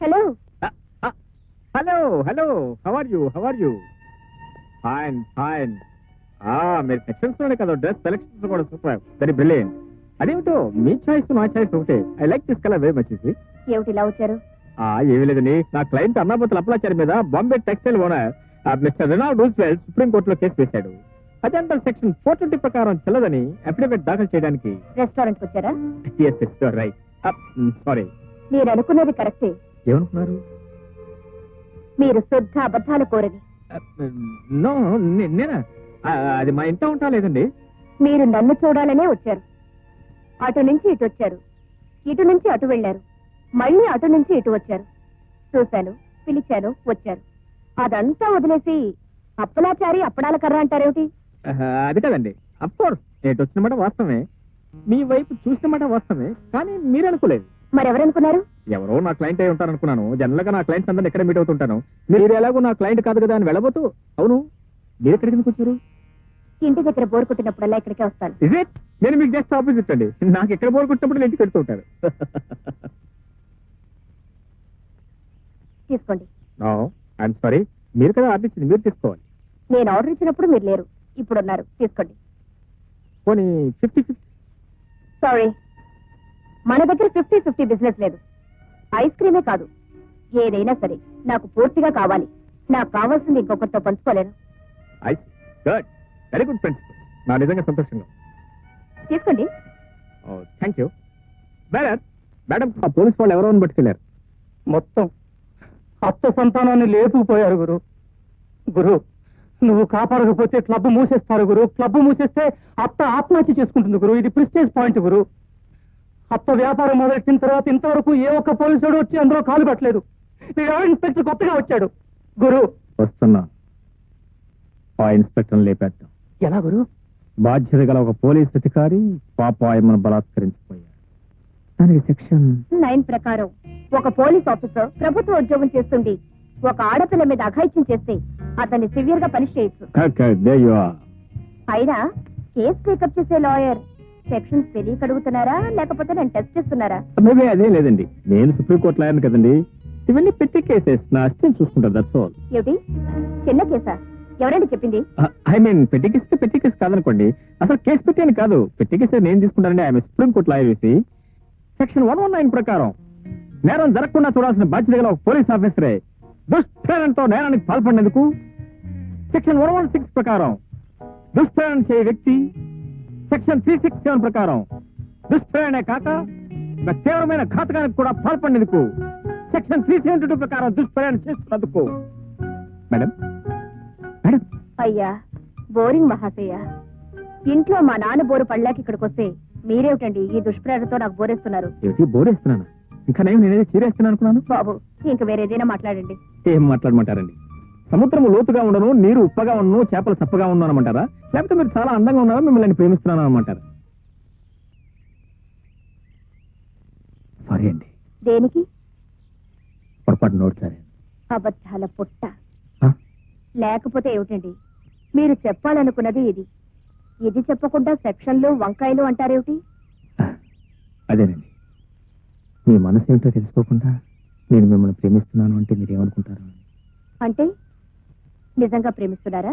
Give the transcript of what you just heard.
Hello hello hello how are you how are you fine fine ఆ మీరు సెక్షన్స్లోనే కదా డ్రెస్ సెలక్షన్స్ కూడా సూపర్ వెరీ బ్రిలియంట్ అదేమిటో మీ చాయిస్ నా చాయిస్ ఒకటే. I like this colour very much ఇది ఏమిటి ఇలా వచ్చారు? ఆ ఏమీ లేదండి నా. క్లయింట్ అన్నాపతుల అప్లాచారి మీద Bombay textile owner mister Reynold supreme కోర్టులో కేసు వేశాడు. అజెండల్ సెక్షన్ ఫోర్ ట్వంటీ ప్రకారం చెల్లదని అఫిడవిట్ దాఖలు చేయడానికి. రెస్టారెంట్ వచ్చారా? రైట్ సారీ మీరు అనుకున్నది కరెక్టే ఏమనుకున్నారు? మీరు శుద్ధ అబద్ధాల కోరని. నో నేనా? ఆ, అది మా ఇంట ఉంటా లేదండి. మీరు నన్ను చూడాలనే వచ్చారు. అటు నుంచి ఇటు వచ్చారు. ఇటు నుంచి అటు వెళ్ళారు. మళ్ళీ అటు నుంచి ఇటు వచ్చారు. చూశాను పిలిచాను వచ్చారు. అదంతా వదిలేసి అప్పలాచారి అప్పడాల కర్ర అంటారేమిటి? అది కదండి. అఫ్కోర్స్ ఎటు వచ్చిన మాట వాస్తవమే. మీ వైపు చూసిన మాట వాస్తవమే కానీ మీరు అనుకోలేదు. మరెవరనుకున్నారు? ఎవరో నా క్లయింట్ అయి ఉంటారు అనుకున్నాను జనరల్గా నా క్లయింట్స్ అందరిని ఎక్కడ మీట్ అవుతుంటాను. మీరు ఎలాగో నా క్లయింట్ కాదు కదా అని వెళ్ళబోతూ అవును మీరు ఎక్కడికి వచ్చారు? ఇంటి దగ్గర బోర్ కొట్టినప్పుడల్లా ఇక్కడికే వస్తాను. ఇజ్ ఇట్ నేను మీకు జస్ట్ ఆపోజిట్ అండి. నాకు ఎక్కడ బోర్ కొట్టినప్పుడు ఇంటికి వెళ్తూ ఉంటారు తీసుకోండి. ఐఎమ్ సారీ మీరు కదా ఆర్డర్ ఇచ్చింది మీరు తీసుకోవాలి. నేను ఆర్డర్ ఇచ్చినప్పుడు మీరు లేరు. ఇప్పుడు ఉన్నారు తీసుకోండి. పోనీ ఫిఫ్టీ ఫిఫ్టీ సారీ మన దగ్గర ఫిఫ్టీ ఫిఫ్టీ బిజినెస్ లేదు. ఐస్ క్రీమే కాదు. ఏదైనా సరే నాకు పూర్తిగా కావాలి. నాకు కావాల్సింది ఇంకొకరితో పంచుకోలేను. గుడ్ వెరీ గుడ్ ప్రిన్సిపల్ నా నిజంగా సంతోషంగా తీసుకోండి. థ్యాంక్ యూ మేడం మేడం ఆ పోలీస్ వాళ్ళు ఎవరో పట్టుకెళ్ళారు. మొత్తం అత్త సంతానాన్ని లేపుకుపోయారు గురు. గురు నువ్వు కాపాడకపోతే క్లబ్ మూసేస్తారు గురు. క్లబ్ మూసేస్తే అత్త ఆత్మహత్య చేసుకుంటుంది గురు. ఇది ప్రిస్టేజ్ పాయింట్ గురు. అత్త వ్యాపారం మొదలెట్టిన తర్వాత ఇంతవరకు ఏ ఒక్క పోలీసుడు వచ్చి అందులో కాలు పెట్టలేదు. వీడు ఇన్స్పెక్టర్ కొత్తగా వచ్చాడు. గురు. వస్తున్నా. ఆ ఇన్స్పెక్టర్ లేపేద్దాం. ఎలా గురు? బాధ్యత గల ఒక పోలీస్ అధికారి పాప ఆయమ్మను బలాత్కరించిపోయాడు. దానికి సెక్షన్ నైన్ ప్రకారం ఒక పోలీస్ ఆఫీసర్ ప్రభుత్వ ఉద్యోగం చేస్తుండి ఒక ఆడపిల్ల మీద అఘాయిత్యం చేస్తే అతన్ని సివియర్గా పనిష్ చేయొచ్చు. అయినా కేసు టేకప్ చేసే లాయర్ సెక్షన్స్ తెలియక అడుగుతున్నారా? లేకపోతే నేను టెస్ట్ చేస్తున్నారా? మేబీ అదే లేదండి. నేను సుప్రీంకోర్టు లాయర్ని కదండి. ఇవన్నీ పెట్టి కేసెస్ నా అసిస్టెంట్ చూసుకుంటారు దట్స్ ఆల్ ఏమిటి? చిన్న కేసా? ఎవరండి చెప్పింది? I mean petty case petty case కాదనుకోండి. అసలు కేసు పెట్టాను కాదు. పెట్టి కేసు నేను తీసుకుంటానండి. ఆమె సుప్రీంకోర్టు లాయర్ వేసి సెక్షన్ వన్ వన్ నైన్ ప్రకారం నేరం జరగకుండా చూడాల్సిన బాధ్యత గల ఒక పోలీస్ ఆఫీసరే దుష్ప్రేరణతో నేరానికి పాల్పడినందుకు సెక్షన్ వన్ వన్ సిక్స్ ప్రకారం దుష్ప్రేరణ చేయ వ్యక్తి సెక్షన్ త్రీ సిక్స్ సెవెన్ ప్రకారం దుష్ప్రేరణే కాక ఒక తీవ్రమైన ఘాతకానికి కూడా పాల్పడినందుకు సెక్షన్ త్రీ సెవెంటీ టూ ప్రకారం దుష్ప్రేరణ చేస్తున్నందుకు. మేడం? మేడం? అయ్యా బోరింగ్ మహాశయ. ఇంట్లో మా నాన్న బోరు పళ్ళాకి ఇక్కడికి వస్తే మీరేమిటండి ఈ దుష్ప్రేరణతో నాకు బోరేస్తున్నారు? ఏమిటి బోరేస్తున్నాను? ఇంకా నేను నేనేదో చీరేస్తున్నాను అనుకున్నాను? బాబు ఇంక వేరేదైనా మాట్లాడండి. ఏం మాట్లాడమంటారండి? సముద్రం లోతుగా ఉండను నీరు ఉప్పగా ఉండను చేపలు చప్పగా ఉండను అనమంటారా? లేకపోతే మీరు చాలా అందంగా ఉన్నారా? మిమ్మల్ని ప్రేమిస్తున్నాను అనమంటారా? సారీ అండి. దేనికి? పొరపాటు నోట్ సరే అబద్ధాల పుట్ట. లేకపోతే ఏమిటండి? మీరు చెప్పాలనుకున్నది ఇది. ఇది చెప్పకుండా సెక్షన్లు వంకాయలు అంటారేమిటి? అదేనండి. మీ మనసు ఏమిటో తెలుసుకోకుండా నేను మిమ్మల్ని ప్రేమిస్తున్నాను అంటే మీరేమనుకుంటారు? అంటే? నిజంగా ప్రేమిస్తున్నారా?